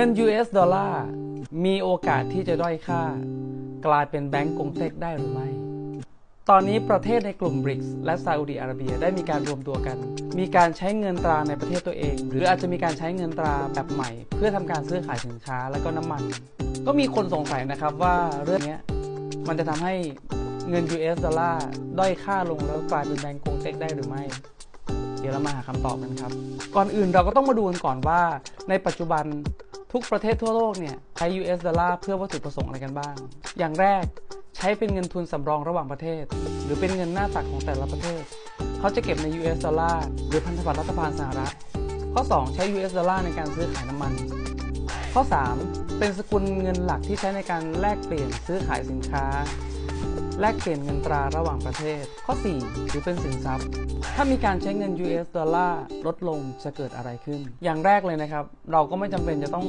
เงิน US ดอลลาร์มีโอกาสที่จะด้อยค่า กลายเป็นแบงก์กงเต็กได้หรือไม่ ตอนนี้ประเทศในกลุ่ม BRICS และซาอุดีอาระเบียได้มีการรวมตัวกัน มีการใช้เงินตราในประเทศตัวเอง หรืออาจจะมีการใช้เงินตราแบบใหม่ เพื่อทำการซื้อขายสินค้าและก็น้ำมัน ก็มีคนสงสัยนะครับว่าเรื่องนี้มันจะทำให้เงิน US ดอลลาร์ด้อยค่าลงแล้วกลายเป็นแบงก์กงเต็กได้หรือไม่เดี๋ยวเรามาหาคำตอบกันครับ ก่อนอื่นเราก็ต้องมาดูกันก่อนว่าในปัจจุบัน ทุกประเทศทั่วโลกเนี่ยใช้ US ดอลลาร์เพื่อวัตถุประสงค์อะไรกันบ้าง อย่างแรกใช้เป็นเงินทุนสำรองระหว่างประเทศ หรือเป็นเงินหน้าตักของแต่ละประเทศ เขาจะเก็บใน US ดอลลาร์หรือพันธบัตรรัฐบาลสหรัฐ ข้อ 2 ใช้ US ดอลลาร์ในการซื้อขายน้ำมัน ข้อ 3 เป็นสกุลเงินหลักที่ใช้ในการแลกเปลี่ยนซื้อขายสินค้า แลกเปลี่ยนเงินตราระหว่างประเทศ ข้อ 4 หรือเป็นสินทรัพย์ ถ้ามีการใช้เงิน US ดอลลาร์ลดลงจะเกิดอะไรขึ้น อย่างแรกเลยนะครับ เราก็ไม่จำเป็นจะต้อง